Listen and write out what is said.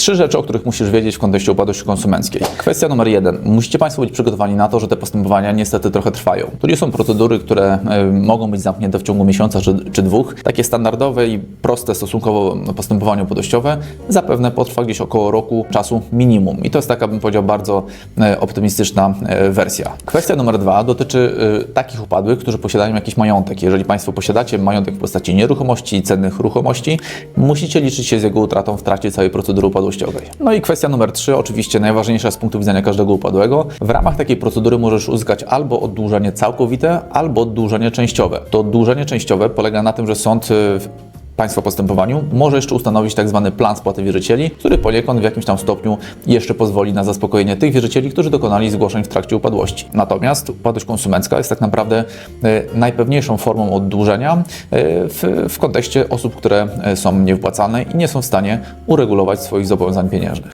trzy rzeczy, o których musisz wiedzieć w kontekście upadłości konsumenckiej. Kwestia numer jeden. Musicie Państwo być przygotowani na to, że te postępowania niestety trochę trwają. To nie są procedury, które mogą być zamknięte w ciągu miesiąca czy, czy dwóch. Takie standardowe i proste stosunkowo postępowanie upadłościowe zapewne potrwa gdzieś około roku czasu minimum. I to jest taka, bym powiedział, bardzo e, optymistyczna e, wersja. Kwestia numer dwa dotyczy e, takich upadłych, którzy posiadają jakiś majątek. Jeżeli Państwo posiadacie majątek w postaci nieruchomości cennych ruchomości, musicie liczyć się z jego utratą w trakcie całej procedury No i kwestia numer trzy, oczywiście najważniejsza z punktu widzenia każdego upadłego. W ramach takiej procedury możesz uzyskać albo oddłużenie całkowite, albo oddłużenie częściowe. To oddłużenie częściowe polega na tym, że sąd y, Państwa postępowaniu może jeszcze ustanowić tak zwany plan spłaty wierzycieli, który poniekąd w jakimś tam stopniu jeszcze pozwoli na zaspokojenie tych wierzycieli, którzy dokonali zgłoszeń w trakcie upadłości. Natomiast upadłość konsumencka jest tak naprawdę e, najpewniejszą formą oddłużenia e, w, w kontekście osób, które e, są niewypłacane i nie są w stanie uregulować swoich zobowiązań pieniężnych.